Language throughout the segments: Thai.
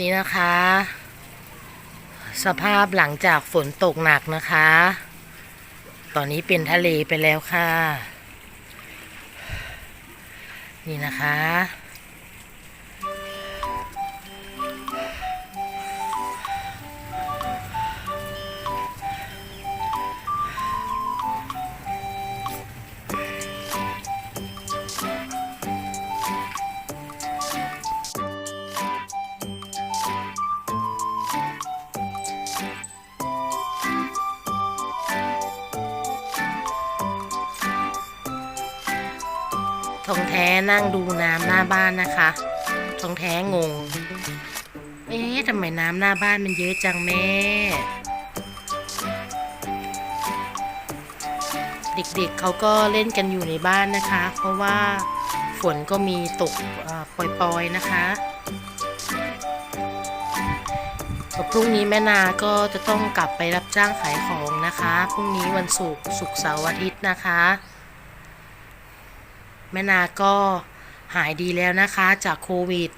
นี่นะคะ สภาพหลังจากฝนตกหนักนะคะ ตอนนี้เป็นทะเลไปแล้วค่ะ นี่นะคะ องแท้นั่งดูน้ำหน้าบ้านนะคะทองแท้งง เอ๊ะทำไมน้ำหน้าบ้านมันเยอะจังแม่ เด็กๆเขาก็เล่นกันอยู่ในบ้านนะคะ เพราะว่าฝนก็มีตกปล่อยๆนะคะพรุ่งนี้แม่นาก็จะต้องกลับไปรับจ้างขายของนะคะ พรุ่งนี้วันศุกร์ศุกร์เสาร์อาทิตย์นะคะ แม่นาก็หายดีแล้วนะคะจากโควิด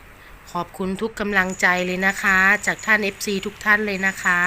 ขอบคุณทุกกำลังใจเลยนะคะ จากท่าน FC ทุกท่านเลยนะคะ